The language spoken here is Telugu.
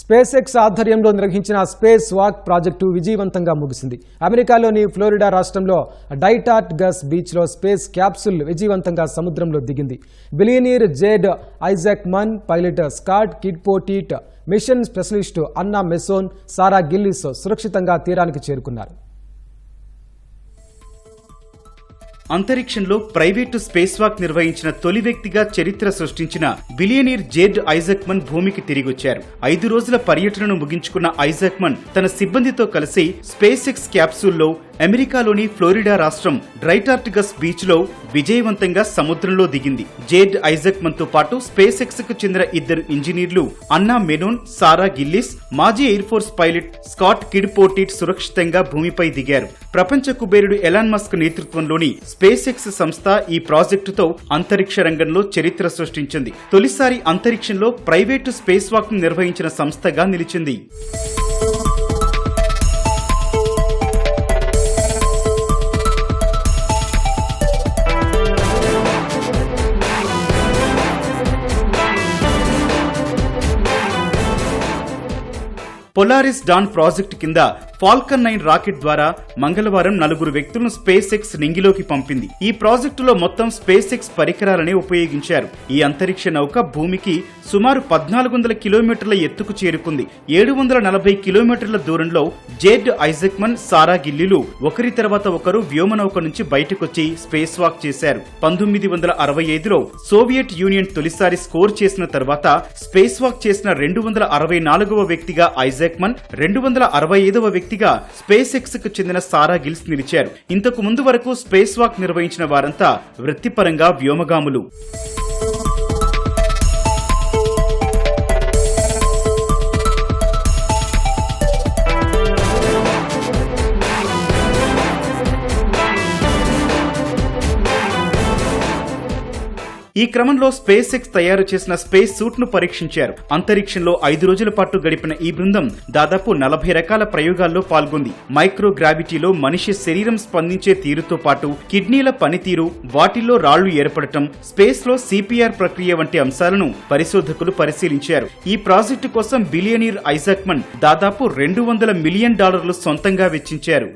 స్పేస్ ఎక్స్ ఆధ్వర్యంలో నిర్వహించిన స్పేస్ వాక్ ప్రాజెక్టు విజయవంతంగా ముగిసింది. అమెరికాలోని ఫ్లోరిడా రాష్ట్రంలో డైటాట్ గస్ బీచ్లో స్పేస్ క్యాప్సుల్ విజయవంతంగా సముద్రంలో దిగింది. Billionaire Jared Isaacman pilot Scott Kidd Poteet mission specialist Anna మెసోన్ సారా గిల్లిస్ సురక్షితంగా తీరానికి చేరుకున్నారు. అంతరిక్షంలో ప్రైవేటు స్పేస్ వాక్ నిర్వహించిన తొలి వ్యక్తిగా చరిత్ర సృష్టించిన బిలియనీర్ జేడ్ ఐజక్మన్ భూమికి తిరిగొచ్చారు. ఐదు రోజుల పర్యటనను ముగించుకున్న ఐజక్మన్ తన సిబ్బందితో కలిసి స్పేస్ ఎక్స్ క్యాప్సూల్లో అమెరికాలోని ఫ్లోరిడా రాష్ట్రం డ్రైటార్టిగస్ బీచ్లో విజయవంతంగా సముద్రంలో దిగింది. జేడ్ ఐజక్మన్తో పాటు స్పేస్ ఎక్స్కు చెందిన ఇద్దరు ఇంజనీర్లు అన్నా మెనోన్ సారా గిల్లిస్ మాజీ air force pilot Scott Kidd Poteet సురక్షితంగా భూమిపై దిగారు. ప్రపంచ కుబేరుడు ఎలాన్ మస్క్ నేతృత్వంలోని స్పేస్ ఎక్స్ సంస్థ ఈ ప్రాజెక్టుతో అంతరిక్ష రంగంలో చరిత్ర సృష్టించింది. తొలిసారి అంతరిక్షంలో ప్రైవేటు స్పేస్ వాక్ను నిర్వహించిన సంస్థగా నిలిచింది. పొలారిస్ డాన్ ప్రాజెక్టు కింద ఫాల్కన్ నైన్ రాకెట్ ద్వారా మంగళవారం నలుగురు వ్యక్తులను స్పేస్ ఎక్స్ నింగిలోకి పంపింది. ఈ ప్రాజెక్టులో మొత్తం స్పేస్ ఎక్స్ పరికరాలనే ఉపయోగించారు. ఈ అంతరిక్ష నౌక భూమికి సుమారు పద్నాలుగు వందల కిలోమీటర్ల ఎత్తుకు చేరుకుంది. ఏడు వందల నలభై కిలోమీటర్ల దూరంలో జేడ్ ఐజక్మన్ సారా గిల్లీలు ఒకరి తర్వాత ఒకరు వ్యోమనౌక నుంచి బయటకొచ్చి స్పేస్ వాక్ చేశారు. పంతొమ్మిది వందల అరవై ఐదులో సోవియట్ యూనియన్ తొలిసారి స్కోర్ చేసిన తర్వాత స్పేస్ వాక్ చేసిన రెండు వందల అరవై నాలుగవ వ్యక్తిగా ఐజాక్మన్ రెండు వందల అరవై ఐదవ వ్యక్తిగా స్పేస్ ఎక్స్కు చెందిన సారా గిల్స్ నిలిచారు. ఇంతకు ముందు వరకు స్పేస్ వాక్ నిర్వహించిన వారంతా వృత్తిపరంగా వ్యోమగాములు. ఈ క్రమంలో స్పేస్ ఎక్స్ తయారు చేసిన స్పేస్ సూట్ను పరీక్షించారు. అంతరిక్షంలో ఐదు రోజుల పాటు గడిపిన ఈ బృందం దాదాపు నలభై రకాల ప్రయోగాల్లో పాల్గొంది. మైక్రో గ్రావిటీలో మనిషి శరీరం స్పందించే తీరుతో పాటు కిడ్నీల పనితీరు వాటిల్లో రాళ్ళు ఏర్పడటం స్పేస్లో సిపిఆర్ ప్రక్రియ వంటి అంశాలను పరిశోధకులు పరిశీలించారు. ఈ ప్రాజెక్టు కోసం బిలియనీర్ ఐజాక్మన్ దాదాపు రెండు వందల మిలియన్ డాలర్లు సొంతంగా వెచ్చించారు.